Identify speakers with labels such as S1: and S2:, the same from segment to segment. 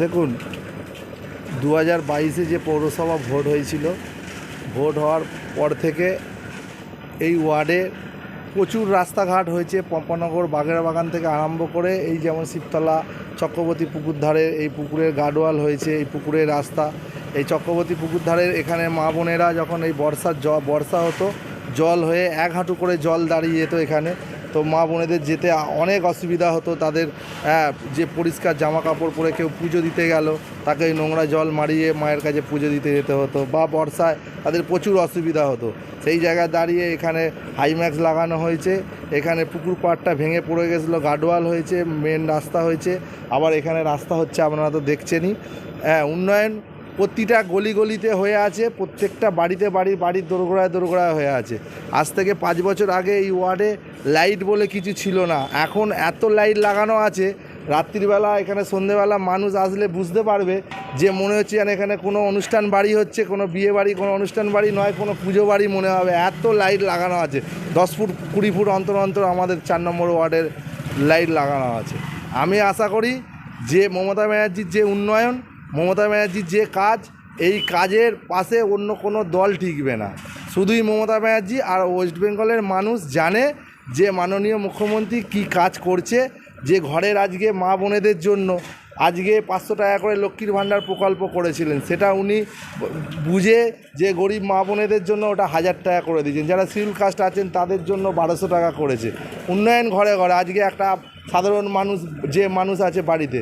S1: দেখুন দু হাজার বাইশে যে পৌরসভা ভোট হয়েছিল, ভোট হওয়ার পর থেকে এই ওয়ার্ডে প্রচুর রাস্তাঘাট হয়েছে। পম্পানগর বাগেরা বাগান থেকে আরম্ভ করে এই যেমন শিবতলা, চক্রবর্তী পুকুর ধারে এই পুকুরের গার্ডওয়াল হয়েছে, এই পুকুরের রাস্তা, এই চক্রবর্তী পুকুর ধারের এখানে মা বোনেরা যখন এই বর্ষার জ, বর্ষা হতো, জল হয়ে এক হাঁটু করে জল দাঁড়িয়ে যেত এখানে। তো মা বোনেদের যেতে অনেক অসুবিধা হতো তাদের হ্যাঁ, যে পরিষ্কার জামা কাপড় পরে কেউ পুজো দিতে গেল তাকে নোংরা জল মারিয়ে মায়ের কাছে পুজো দিতে যেতে হতো বা বর্ষায় তাদের প্রচুর অসুবিধা হতো। সেই জায়গায় দাঁড়িয়ে এখানে হাইম্যাক্স লাগানো হয়েছে এখানে পুকুর পাড়টা ভেঙে পড়ে গেছিল গার্ডওয়াল হয়েছে মেন রাস্তা হয়েছে আবার এখানে রাস্তা হচ্ছে আপনারা তো দেখছেনই। হ্যাঁ উন্নয়ন প্রতিটা গলি গলিতে হয়ে আছে, প্রত্যেকটা বাড়িতে বাড়ির বাড়ির দোরগোড়ায় দোরগোড়ায় হয়ে আছে। আজ থেকে পাঁচ বছর আগে এই ওয়ার্ডে লাইট বলে কিছু ছিল না। এখন এত লাইট লাগানো আছে, রাত্রিবেলা, এখানে সন্ধেবেলা মানুষ আসলে বুঝতে পারবে যে মনে হচ্ছে যেন এখানে কোনো অনুষ্ঠান বাড়ি হচ্ছে, কোনো বিয়ে বাড়ি, কোনো অনুষ্ঠান বাড়ি নয়, কোনো পুজো বাড়ি মনে হবে। এত লাইট লাগানো আছে। দশ ফুট, কুড়ি ফুট অন্তর অন্তর আমাদের চার নম্বর ওয়ার্ডের লাইট লাগানো আছে। আমি আশা করি যে মমতা ব্যানার্জির যে উন্নয়ন মমতা ব্যানার্জির যে কাজ, এই কাজের পাশে অন্য কোনো দল টিকবে না। শুধুই মমতা ব্যানার্জি আর ওয়েস্ট বেঙ্গলের মানুষ জানে যে মাননীয় মুখ্যমন্ত্রী কি কাজ করছে, যে ঘরের আজকে মা বোনেদের জন্য আজকে পাঁচশো টাকা করে লক্ষ্মীর ভাণ্ডার প্রকল্প করেছিলেন। সেটা উনি বুঝে যে গরিব মা বোনেদের জন্য ওটা হাজার টাকা করে দিয়েছেন। যারা সিভিল কাস্ট আছেন, তাদের জন্য বারোশো টাকা করেছে। উন্নয়ন ঘরে ঘরে, আজকে একটা সাধারণ মানুষ, যে মানুষ আছে বাড়িতে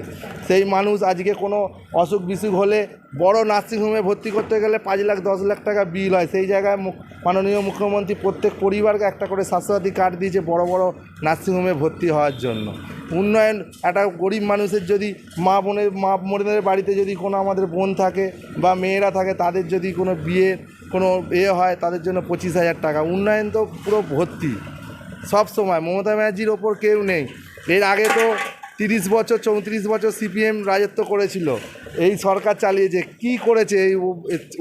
S1: সেই মানুষ আজকে কোনো অসুখ বিসুখ হলে বড় নার্সিংহোমে ভর্তি করতে গেলে পাঁচ লাখ, দশ লাখ টাকা বিল হয়। সেই জায়গায় মাননীয় মুখ্যমন্ত্রী প্রত্যেক পরিবারকে একটা করে স্বাস্থ্যসাথী কার্ড দিয়েছে বড় বড় নার্সিংহোমে ভর্তি হওয়ার জন্য। উন্নয়ন, একটা গরিব মানুষের যদি মা বোনের, মা বোনদের বাড়িতে যদি কোনো আমাদের বোন থাকে বা মেয়েরা থাকে, তাদের যদি কোনো বিয়ে, কোনো এ হয়, তাদের জন্য পঁচিশ হাজার টাকা। উন্নয়ন তো পুরো ভর্তি। সব সময় মমতা ব্যানার্জির ওপর কেউ নেই। এর আগে তো তিরিশ বছর, চৌত্রিশ বছর সিপিএম রাজত্ব করেছিল। এই সরকার চালিয়েছে। কি করেছে এই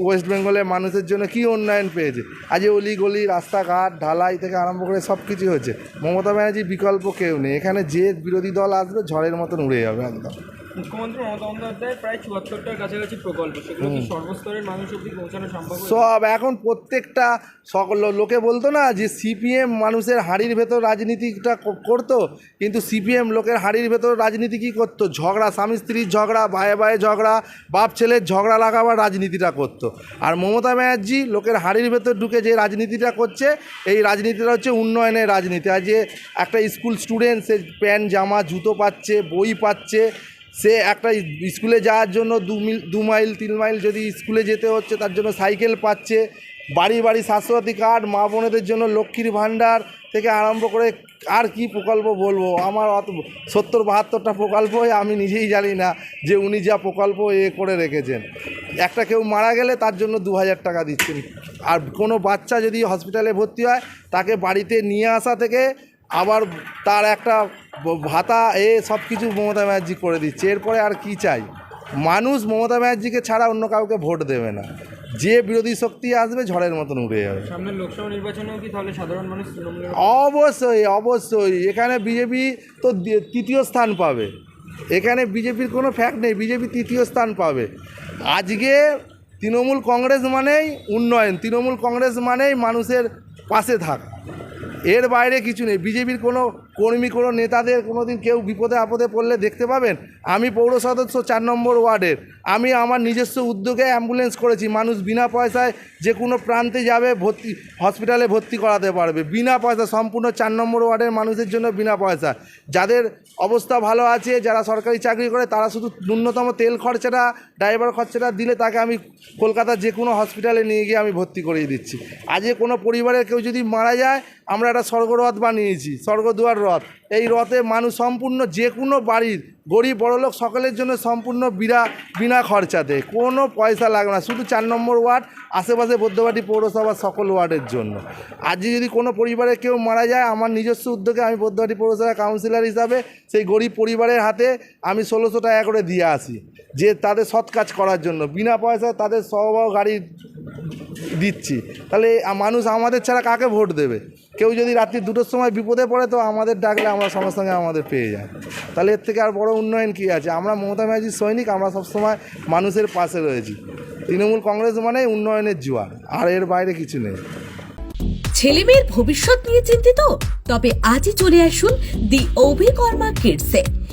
S1: ওয়েস্ট বেঙ্গলের মানুষের জন্য? কি উন্নয়ন পেয়েছে? আজ অলি গলি রাস্তাঘাট, ঢালাই থেকে আরম্ভ করে সব কিছু হয়েছে। মমতা ব্যানার্জি বিকল্প কেউ নেই। এখানে যে বিরোধী দল আসবে, ঝড়ের মতন উড়ে যাবে একদম।
S2: মুখ্যমন্ত্রী মমতা বন্দ্যোপাধ্যায় প্রায় চুয়াত্তরটার কাছাকাছি প্রকল্প। সেগুলো কি সর্বস্তরের মানুষ অব্দি পৌঁছানো সম্ভব
S1: সব এখন প্রত্যেকটা সকল লোকে বলতো না যে সিপিএম মানুষের হাড়ির ভেতর রাজনীতিটা করতো কিন্তু সিপিএম লোকের হাড়ির ভেতর রাজনীতি কী করতো? ঝগড়া স্বামী স্ত্রীর ঝগড়া ভাইয়ে ভাইয়ে ঝগড়া বাপ ছেলের ঝগড়া লাগাবার রাজনীতিটা করতো। আর মমতা ব্যানার্জি লোকের হাড়ির ভেতর ঢুকে যে রাজনীতিটা করছে এই রাজনীতিটা হচ্ছে উন্নয়নের রাজনীতি। আর যে একটা স্কুল স্টুডেন্ট সে প্যান্ট জামা জুতো পাচ্ছে বই পাচ্ছে সে একটা স্কুলে যাওয়ার জন্য দু মিল, দু মাইল, তিন মাইল যদি স্কুলে যেতে হচ্ছে, তার জন্য সাইকেল পাচ্ছে। বাড়ি বাড়ি স্বাস্থ্যসাথী কার্ড, মা বোনেদের জন্য লক্ষ্মীর ভাণ্ডার থেকে আরম্ভ করে আর কি প্রকল্প বলব? আমার অত সত্তর, বাহাত্তরটা প্রকল্পই আমি নিজেই জানি না যে উনি যা প্রকল্প এ করে রেখেছেন। একটা কেউ মারা গেলে তার জন্য দু হাজার টাকা দিচ্ছেন। আর কোনো বাচ্চা যদি হসপিটালে ভর্তি হয়, তাকে বাড়িতে নিয়ে আসা থেকে আবার তার একটা ভাতা এ সব কিছু মমতা ব্যানার্জি করে দিচ্ছে। এরপরে আর কি চাই? মানুষ মমতা ব্যানার্জিকে ছাড়া অন্য কাউকে ভোট দেবে না। যে বিরোধী শক্তি আসবে ঝড়ের মতন উড়ে যাবে।
S2: সামনের লোকসভা নির্বাচনেও কি তাহলে সাধারণ মানুষ
S1: অবশ্যই অবশ্যই। এখানে বিজেপি তো তৃতীয় স্থান পাবে। এখানে বিজেপির কোনো ফ্যাক্ট নেই। বিজেপি তৃতীয় স্থান পাবে। আজকে তৃণমূল কংগ্রেস মানেই উন্নয়ন। তৃণমূল কংগ্রেস মানেই মানুষের পাশে থাক। এর বাইরে কিছু নেই। বিজেপির কোনো কর্মী কোনো নেতাদের কোনো দিন কেউ বিপদে আপদে পড়লে দেখতে পাবেন? আমি পৌর সদস্য চার নম্বর ওয়ার্ডের। আমি আমার নিজস্ব উদ্যোগে অ্যাম্বুলেন্স করেছি। মানুষ বিনা পয়সায় যে কোনো প্রান্তে যাবে, ভর্তি, হসপিটালে ভর্তি করাতে পারবে। বিনা পয়সা সম্পূর্ণ চার নম্বর ওয়ার্ডের মানুষের জন্য বিনা পয়সা যাদের অবস্থা ভালো আছে, যারা সরকারি চাকরি করে, তারা শুধু ন্যূনতম তেল খরচাটা, ড্রাইভার খরচাটা দিলে তাকে আমি কলকাতার যে কোনো হসপিটালে নিয়ে গিয়ে আমি ভর্তি করিয়ে দিচ্ছি। আজকে কোনো পরিবারের কেউ যদি মারা যায়, আমরা একটা স্বর্গরথ বানিয়েছি। স্বর্গদুয়ার রথ। এই রথে মানুষ সম্পূর্ণ যে কোনো বাড়ির গরিব বড়লোক সকলের জন্য সম্পূর্ণ বিনা বিনা খরচাতে। কোনো পয়সা লাগবে না, শুধু চার নম্বর ওয়ার্ড, আশেপাশে বৌদ্ধবাটি পৌরসভার সকল ওয়ার্ডের জন্য। আজকে যদি কোনো পরিবারে কেউ মারা যায়, আমার নিজস্ব উদ্যোগে আমি বৌদ্ধবাটি পৌরসভা কাউন্সিলর হিসাবে সেই গরিব পরিবারের হাতে আমি ষোলোশো টাকা করে দিয়ে আসি। যে তাদের সৎ কাজ করার জন্য, বিনা পয়সায় তাদের সহবাহ গাড়ি দিচ্ছি। তাহলে মানুষ আমাদের ছাড়া কাকে ভোট দেবে? কেউ যদি রাত্রি দুটোর সময় বিপদে পড়ে তো আমাদের ডাকলে আমরা সঙ্গে সঙ্গে আমাদের পেয়ে যায়। তাহলে এর থেকে আর বড় উন্নয়ন কী আছে? আমরা মমতা ব্যানার্জির সৈনিক, আমরা সবসময় মানুষের পাশে রয়েছি। তৃণমূল কংগ্রেস মানে উন্নয়নের জোয়ার, আর এর বাইরে কিছু নেই।
S3: ছেলে মেয়ের ভবিষ্যৎ নিয়ে চিন্তিত? তবে আজই চলে আসুন দি অভিকর্মা কিডসে।